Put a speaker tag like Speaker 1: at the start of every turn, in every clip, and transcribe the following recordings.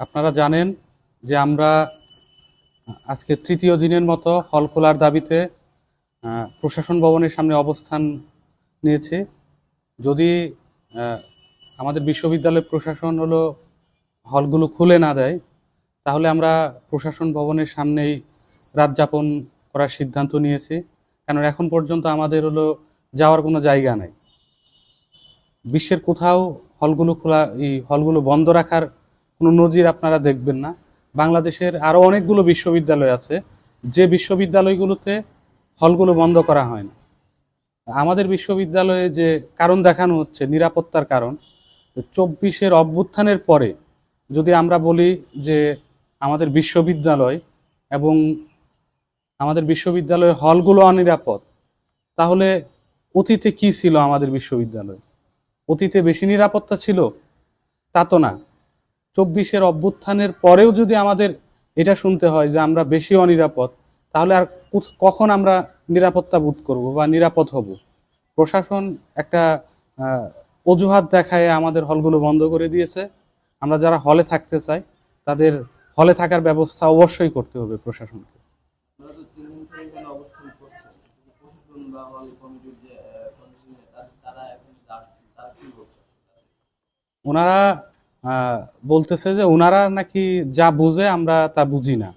Speaker 1: আপনারা জানেন যে আমরা আজকে তৃতীয় দিনের মতো হল খোলার দাবিতে প্রশাসন ভবনের সামনে অবস্থান নিয়েছি। যদি আমাদের বিশ্ববিদ্যালয় প্রশাসন হলো হলগুলো খুলে না দেয়, তাহলে আমরা প্রশাসন ভবনের সামনেই রাত যাপন করার সিদ্ধান্ত নিয়েছি। কারণ এখন পর্যন্ত আমাদের হলো যাওয়ার কোনো জায়গা নাই। বিশ্বের কোথাও হলগুলো খোলা, এই হলগুলো বন্ধ রাখার কোনো নজির আপনারা দেখবেন না। বাংলাদেশের আরও অনেকগুলো বিশ্ববিদ্যালয় আছে। যে বিশ্ববিদ্যালয়গুলোতে হলগুলো বন্ধ করা হয় না। আমাদের বিশ্ববিদ্যালয়ে যে কারণ দেখানো হচ্ছে, নিরাপত্তার কারণ চব্বিশের অভ্যুত্থানের পরে যদি আমরা বলি যে আমাদের বিশ্ববিদ্যালয় এবং আমাদের বিশ্ববিদ্যালয়ে হলগুলো অনিরাপদ, তাহলে অতীতে কি ছিল আমাদের বিশ্ববিদ্যালয়? অতীতে বেশি নিরাপত্তা ছিল? তা তো না। চব্বিশের অভ্যুত্থানের পরেও যদি আমাদের এটা শুনতে হয় যে আমরা বেশি অনিরাপদ, তাহলে আর কখন আমরা নিরাপত্তা বোধ করব বা নিরাপদ হব? প্রশাসন একটা অজুহাত দেখায় আমাদের হলগুলো বন্ধ করে দিয়েছে। আমরা যারা হলে থাকতে চাই, তাদের হলে থাকার ব্যবস্থা অবশ্যই করতে হবে প্রশাসনকে। ওনারা বলতেছে যে ওনারা নাকি যা বুঝে আমরা তা বুঝি না।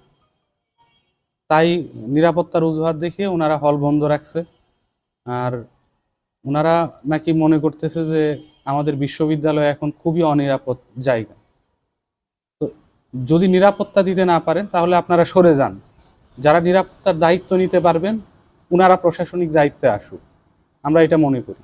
Speaker 1: তাই নিরাপত্তার অজুহাত দেখিয়ে ওনারা হল বন্ধ রাখছে। আর ওনারা নাকি মনে করতেছে যে আমাদের বিশ্ববিদ্যালয় এখন খুবই অনিরাপদ জায়গা। তো যদি নিরাপত্তা দিতে না পারেন, তাহলে আপনারা সরে যান। যারা নিরাপত্তার দায়িত্ব নিতে পারবেন ওনারা প্রশাসনিক দায়িত্বে আসুক। আমরা এটা মনে করি।